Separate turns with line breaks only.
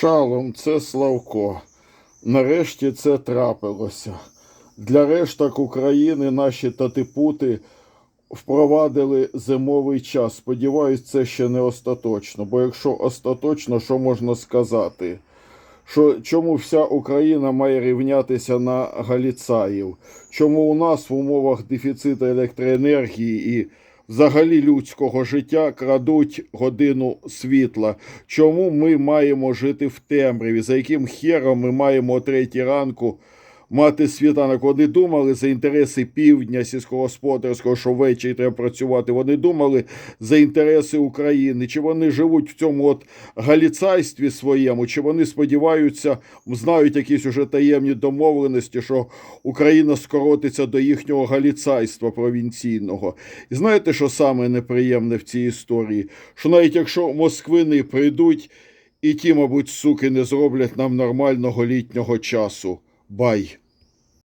Шалом, це Славко. Нарешті це трапилося. Для решток України наші татипути впровадили зимовий час. Сподіваюсь, це ще не остаточно. Бо якщо остаточно, що можна сказати? Що чому вся Україна має рівнятися на галіцаїв? Чому у нас в умовах дефіциту електроенергії і взагалі людського життя крадуть годину світла? Чому ми маємо жити в темряві? За яким хером ми маємо о третій ранку мати світанок? Вони думали за інтереси півдня сільськогосподарського, що ввечері треба працювати. Вони думали за інтереси України. Чи вони живуть в цьому от галіцайстві своєму, чи вони сподіваються, знають якісь уже таємні домовленості, що Україна скоротиться до їхнього галіцайства провінційного. І знаєте, що саме неприємне в цій історії? Що навіть якщо москвини прийдуть, і ті, мабуть, суки не зроблять нам нормального літнього часу. Бай.